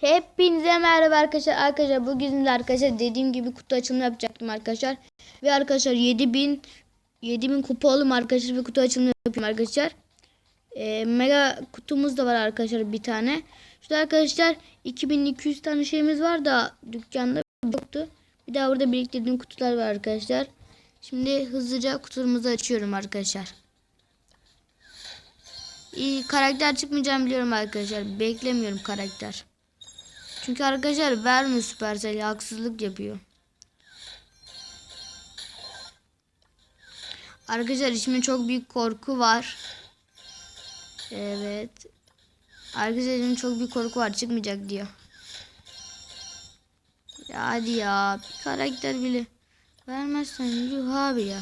Hepinize merhaba arkadaşlar. Arkadaşlar bugün de arkadaşlar dediğim gibi kutu açılımı yapacaktım arkadaşlar. Ve arkadaşlar 7000 7000 kupa oldum arkadaşlar ve kutu açılımı yapıyorum arkadaşlar. Ee, mega kutumuz da var arkadaşlar bir tane. Şurada arkadaşlar 2200 tane şeyimiz var da dükkanda yoktu. Bir daha burada biriktirdiğim kutular var arkadaşlar. Şimdi hızlıca kutularımızı açıyorum arkadaşlar. İyi karakter çıkmayacağını biliyorum arkadaşlar. Beklemiyorum karakter. Çünkü arkadaşlar vermiyor Supercell haksızlık yapıyor. Arkadaşlar içimde çok büyük korku var. Evet. Arkadaşlar içimde çok büyük korku var çıkmayacak diyor. Ya hadi ya bir karakter bile vermezsen yuh abi ya.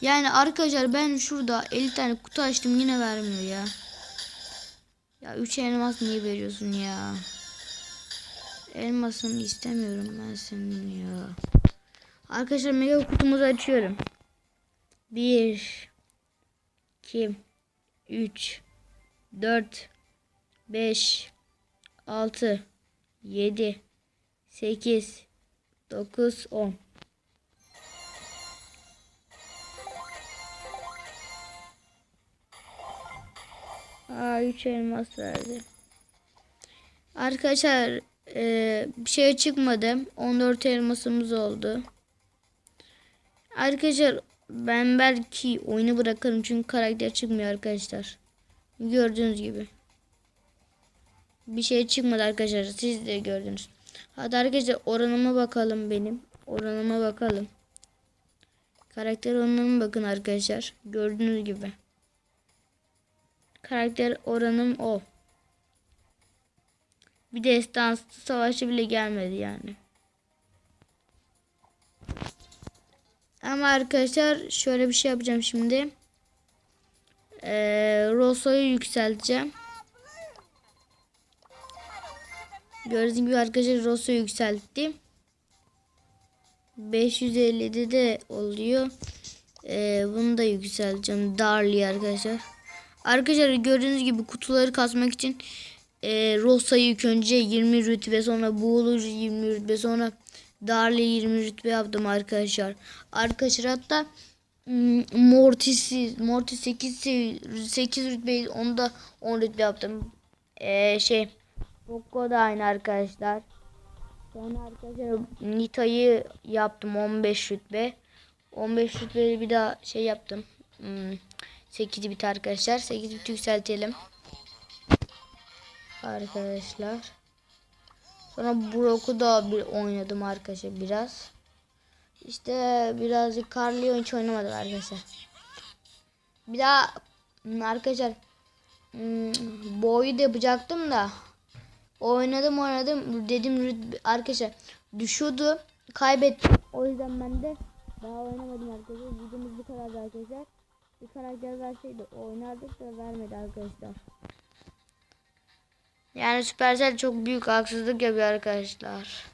Yani arkadaşlar ben şurada 50 tane kutu açtım yine vermiyor ya. Ya 3 elmas niye veriyorsun ya? Elmasını istemiyorum ben senin ya. Arkadaşlar mega kutumuzu açıyorum. 1 2 3 4 5 6 7 8 9 10 Aa 3 elmas verdi. Arkadaşlar e, bir şey çıkmadı. 14 elmasımız oldu. Arkadaşlar ben belki oyunu bırakırım çünkü karakter çıkmıyor arkadaşlar. Gördüğünüz gibi. Bir şey çıkmadı arkadaşlar. Siz de gördünüz. Hadi arkadaşlar oranıma bakalım benim. Oranıma bakalım. Karakter oranıma bakın arkadaşlar. Gördüğünüz gibi. Karakter oranım o. Bir destanslı savaşı bile gelmedi yani. Ama arkadaşlar şöyle bir şey yapacağım şimdi. Ee, Roso'yu yükselteceğim. Gördüğünüz gibi arkadaşlar Roso'yu yükselttim. 550'de de oluyor. Ee, bunu da yükselteceğim. Darly arkadaşlar. Arkadaşlar gördüğünüz gibi kutuları kasmak için e, Rosa'yı ilk önce 20 rütbe sonra Buğulucu 20 rütbe sonra Darly 20 rütbe yaptım arkadaşlar. Arkadaşlar hatta Mortis'i Mortis 8 8 rütbe onu da 10 rütbe yaptım. E, şey Poco da aynı arkadaşlar. Sonra arkadaşlar Nita'yı yaptım 15 rütbe. 15 rütbeli bir daha şey yaptım. Hmm, 8 bit arkadaşlar. 8 bit yükseltelim. Arkadaşlar. Sonra Brock'u da bir oynadım arkadaşlar biraz. İşte birazcık Carly'ı hiç oynamadım arkadaşlar. Bir daha hmm, arkadaşlar hmm, boyu da yapacaktım da oynadım oynadım dedim arkadaşlar düşüyordu kaybettim. O yüzden ben de daha oynamadım arkadaşlar. Videomuz bu kadar arkadaşlar bir karakter verseydi oynardık da vermedi arkadaşlar. Yani Supercell çok büyük haksızlık yapıyor arkadaşlar.